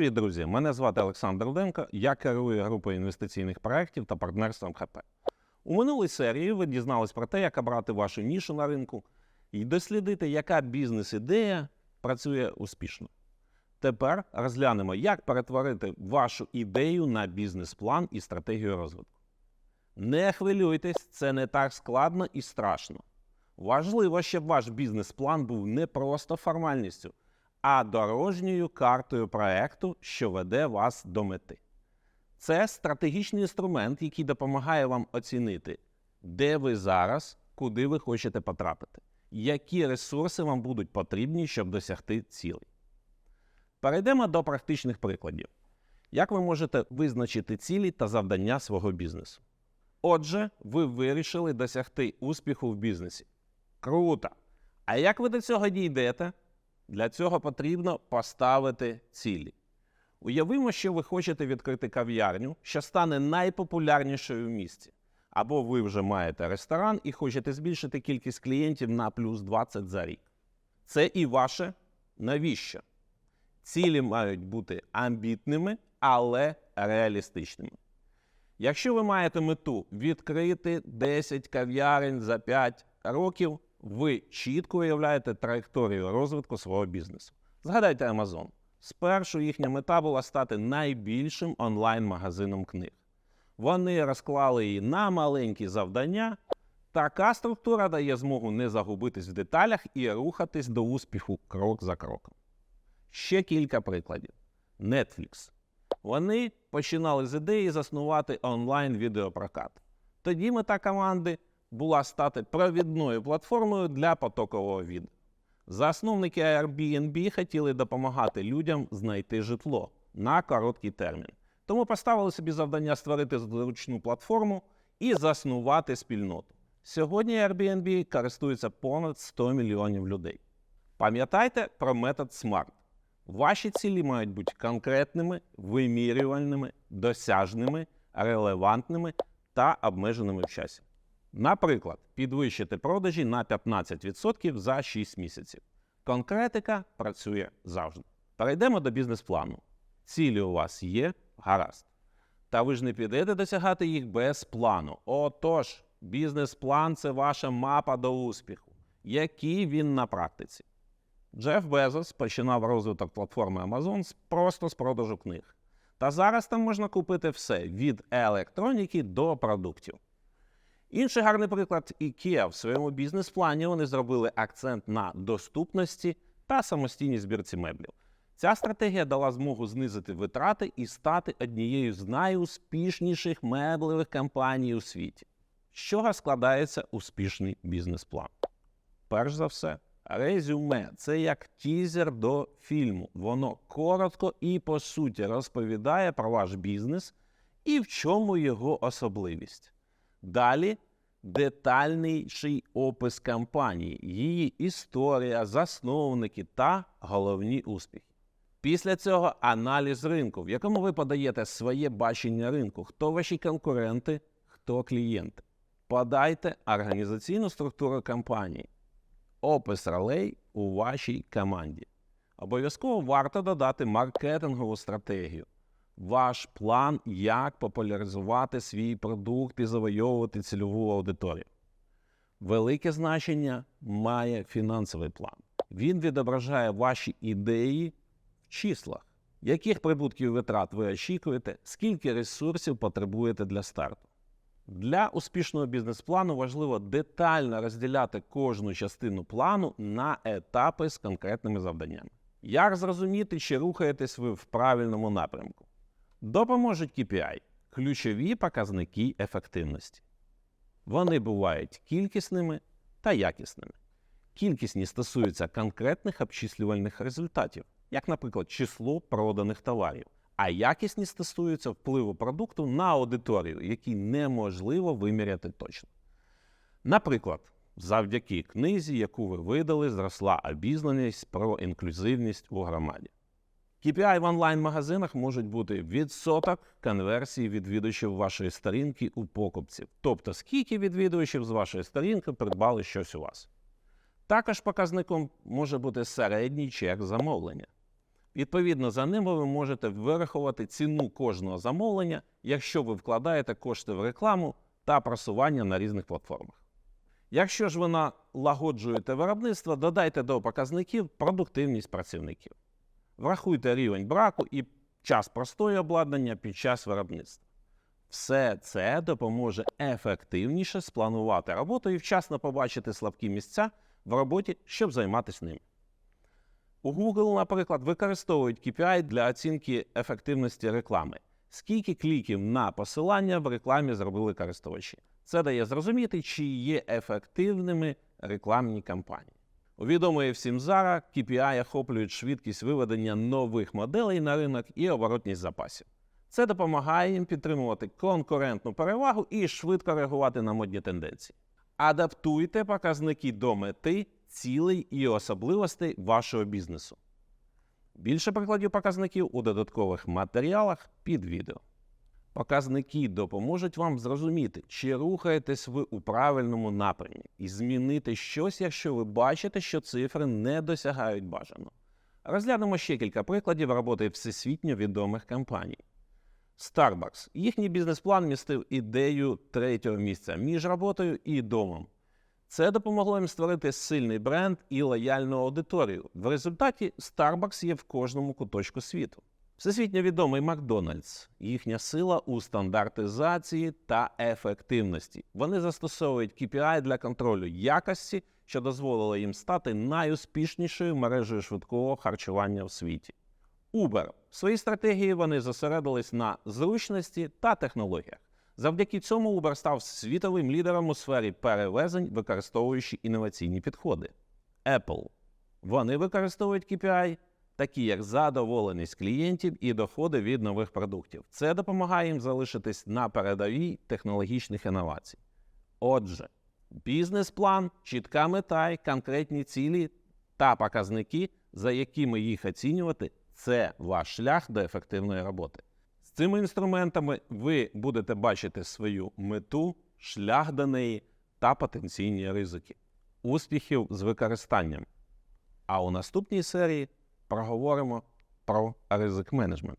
Привіт, друзі! Мене звати Олександр Руденко. Я керую групою інвестиційних проєктів та партнерством ХП. У минулій серії ви дізнались про те, як обрати вашу нішу на ринку і дослідити, яка бізнес-ідея працює успішно. Тепер розглянемо, як перетворити вашу ідею на бізнес-план і стратегію розвитку. Не хвилюйтесь, це не так складно і страшно. Важливо, щоб ваш бізнес-план був не просто формальністю, а дорожньою картою проекту, що веде вас до мети. Це стратегічний інструмент, який допомагає вам оцінити, де ви зараз, куди ви хочете потрапити, які ресурси вам будуть потрібні, щоб досягти цілей. Перейдемо до практичних прикладів. Як ви можете визначити цілі та завдання свого бізнесу? Отже, ви вирішили досягти успіху в бізнесі. Круто! А як ви до цього дійдете? Для цього потрібно поставити цілі. Уявимо, що ви хочете відкрити кав'ярню, що стане найпопулярнішою в місті. Або ви вже маєте ресторан і хочете збільшити кількість клієнтів на плюс 20 за рік. Це і ваше навіщо? Цілі мають бути амбітними, але реалістичними. Якщо ви маєте мету відкрити 10 кав'ярень за 5 років, ви чітко уявляєте траєкторію розвитку свого бізнесу. Згадайте Amazon. Спершу їхня мета була стати найбільшим онлайн-магазином книг. Вони розклали її на маленькі завдання. Така структура дає змогу не загубитись в деталях і рухатись до успіху крок за кроком. Ще кілька прикладів. Netflix. Вони починали з ідеї заснувати онлайн-відеопрокат. Тоді мета команди була стати провідною платформою для потокового відео. Засновники Airbnb хотіли допомагати людям знайти житло на короткий термін. Тому поставили собі завдання створити зручну платформу і заснувати спільноту. Сьогодні Airbnb користується понад 100 мільйонів людей. Пам'ятайте про метод SMART. Ваші цілі мають бути конкретними, вимірювальними, досяжними, релевантними та обмеженими в часі. Наприклад, підвищити продажі на 15% за 6 місяців. Конкретика працює завжди. Перейдемо до бізнес-плану. Цілі у вас є, гаразд. Та ви ж не підете досягати їх без плану. Отож, бізнес-план це ваша мапа до успіху. Який він на практиці? Джеф Безос починав розвиток платформи Amazon просто з продажу книг. Та зараз там можна купити все від електроніки до продуктів. Інший гарний приклад IKEA. В своєму бізнес-плані вони зробили акцент на доступності та самостійній збірці меблів. Ця стратегія дала змогу знизити витрати і стати однією з найуспішніших меблевих компаній у світі. З чого складається успішний бізнес-план? Перш за все, резюме це як тізер до фільму. Воно коротко і по суті розповідає про ваш бізнес і в чому його особливість. Далі детальніший опис компанії, її історія, засновники та головні успіхи. Після цього аналіз ринку, в якому ви подаєте своє бачення ринку, хто ваші конкуренти, хто клієнти. Подайте організаційну структуру компанії, опис ролей у вашій команді. Обов'язково варто додати маркетингову стратегію, ваш план, як популяризувати свій продукт і завойовувати цільову аудиторію. Велике значення має фінансовий план. Він відображає ваші ідеї в числах, яких прибутків витрат ви очікуєте, скільки ресурсів потребуєте для старту. Для успішного бізнес-плану важливо детально розділяти кожну частину плану на етапи з конкретними завданнями. Як зрозуміти, чи рухаєтесь ви в правильному напрямку? Допоможуть KPI – ключові показники ефективності. Вони бувають кількісними та якісними. Кількісні стосуються конкретних обчислювальних результатів, як, наприклад, число проданих товарів, а якісні стосуються впливу продукту на аудиторію, який неможливо виміряти точно. Наприклад, завдяки книзі, яку ви видали, зросла обізнаність про інклюзивність у громаді. KPI в онлайн-магазинах можуть бути відсоток конверсії відвідувачів вашої сторінки у покупців, тобто скільки відвідувачів з вашої сторінки придбали щось у вас. Також показником може бути середній чек замовлення. Відповідно, за ними ви можете вирахувати ціну кожного замовлення, якщо ви вкладаєте кошти в рекламу та просування на різних платформах. Якщо ж ви налагоджуєте виробництво, додайте до показників продуктивність працівників. Врахуйте рівень браку і час простої обладнання під час виробництва. Все це допоможе ефективніше спланувати роботу і вчасно побачити слабкі місця в роботі, щоб займатися ними. У Google, наприклад, використовують KPI для оцінки ефективності реклами. Скільки кліків на посилання в рекламі зробили користувачі? Це дає зрозуміти, чи є ефективними рекламні кампанії. Відомої всім зараз KPI охоплюють швидкість виведення нових моделей на ринок і оборотність запасів. Це допомагає їм підтримувати конкурентну перевагу і швидко реагувати на модні тенденції. Адаптуйте показники до мети, цілей і особливостей вашого бізнесу. Більше прикладів показників у додаткових матеріалах під відео. Показники допоможуть вам зрозуміти, чи рухаєтесь ви у правильному напрямі, і змінити щось, якщо ви бачите, що цифри не досягають бажаного. Розглянемо ще кілька прикладів роботи всесвітньо відомих компаній. Starbucks. Їхній бізнес-план містив ідею третього місця між роботою і домом. Це допомогло їм створити сильний бренд і лояльну аудиторію. В результаті Starbucks є в кожному куточку світу. Всесвітньо відомий Макдональдс. Їхня сила у стандартизації та ефективності. Вони застосовують KPI для контролю якості, що дозволило їм стати найуспішнішою мережею швидкого харчування в світі. Uber. В своїй стратегії вони зосередились на зручності та технологіях. Завдяки цьому Uber став світовим лідером у сфері перевезень, використовуючи інноваційні підходи. Apple. Вони використовують KPI, такі як задоволеність клієнтів і доходи від нових продуктів. Це допомагає їм залишитись на передовій технологічних інновацій. Отже, бізнес-план, чітка мета конкретні цілі та показники, за якими їх оцінювати, це ваш шлях до ефективної роботи. З цими інструментами ви будете бачити свою мету, шлях до неї та потенційні ризики. Успіхів з використанням. А у наступній серії проговоримо про ризик менеджмент.